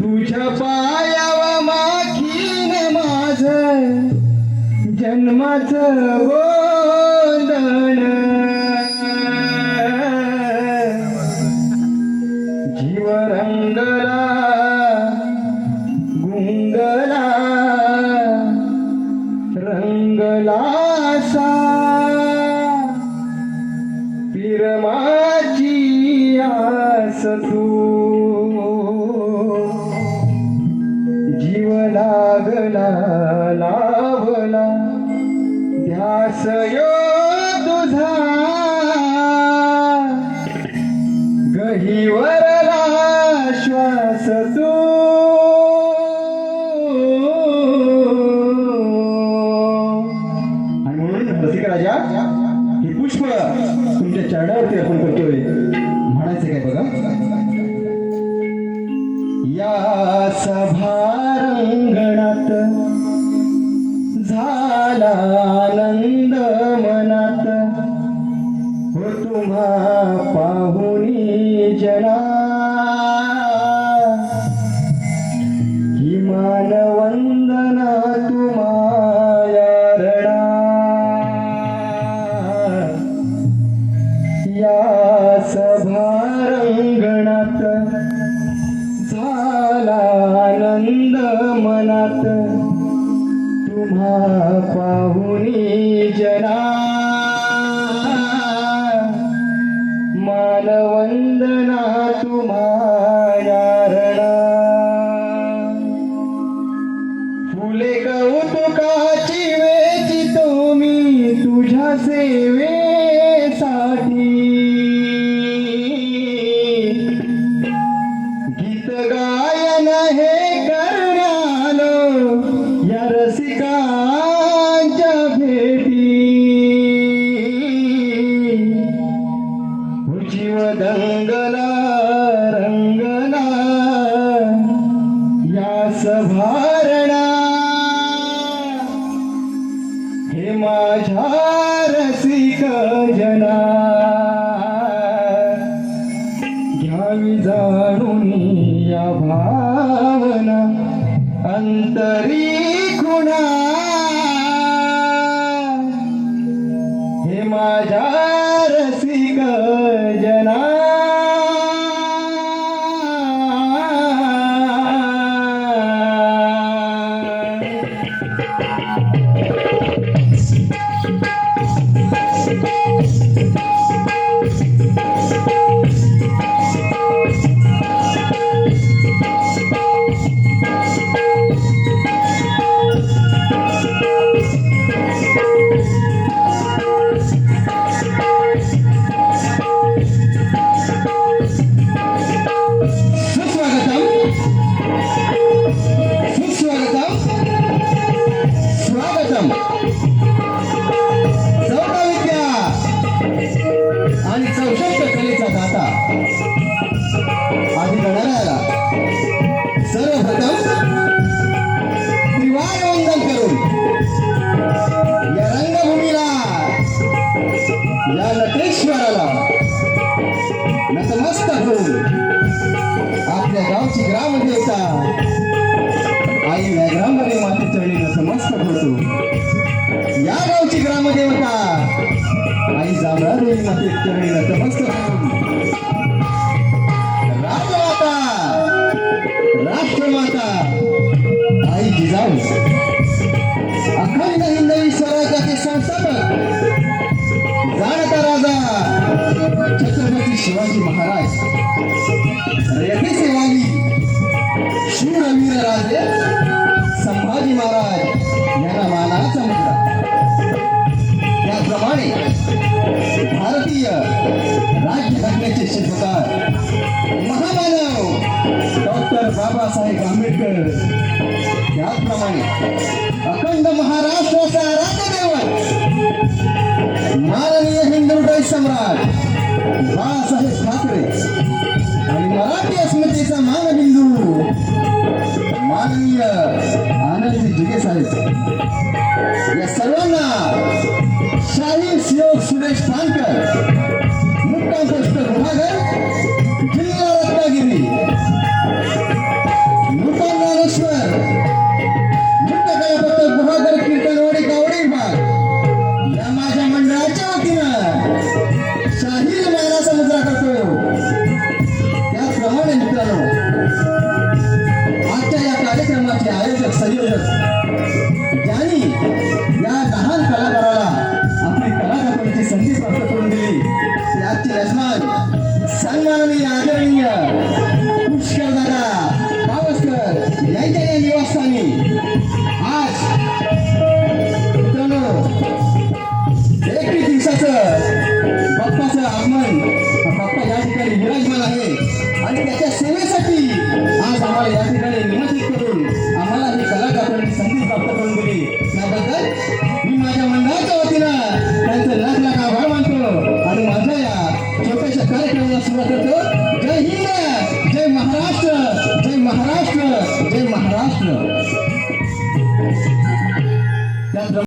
तुझ्या पायावा माखीन माझ जन्माच गोंधळ. जीव रंगला गुंगला रंगला सा जीव लागला लाभला. ध्यास यो तुझा. गहीवरला श्वास तू. आणि म्हणून रसिक राजा हे पुष्प तुमच्या चरणावरती आपण करतोय. म्हणायचं काय बघा? या सभारंगणात झाला झाला आनंद मनात. तुम्हा पाहुणी जना. मानवंदना तुम्हा रडा फुले कौतुकाची वेची तुम्ही तुझ्या सेवे या रसिकांच्या भेटी हो जीव दंगला रंगला या सभारणा हे माझ्या रसिक जना. घ्यावी जाणून या भावना अंतरी खुणा हे माझ्या रसिक या व्याघ्रामध्ये माती चरणी समस्त होतो या गावची ग्रामदेवता. आई जांभळादेवी माते चरणी समस्त होऊन राजमाता राष्ट्रमाता. आई जिजाऊ. अखंड हिंदवी स्वराज्याचे संस्थापक. जाणता राजा. छत्रपती शिवाजी महाराज. बाबासाहेब आंबेडकर. त्याचप्रमाणे अखंड महाराष्ट्राचा राजदेवत माननीय हिंदुहृदय सम्राट बाळासाहेब ठाकरे आणि मराठी अस्मितेचा मानबिंदू माननीय आनंदी जुगे साहेब. या सर्वांना शाही शिव सुरेश पानकर आणि त्याच्या सेवेसाठी आज आम्हाला या ठिकाणी निमंत्रित करून आम्हाला ही कला कापण्याची संधी प्राप्त करून दिली. त्याबद्दल मी माझ्या मंडळाच्या वतीनं त्यांचं लाख लाख आभार मानतो आणि माझ्या या छोट्याशा कार्यक्रमाला सुरुवात करतो. जय हिंद जय महाराष्ट्र जय महाराष्ट्र जय महाराष्ट्र.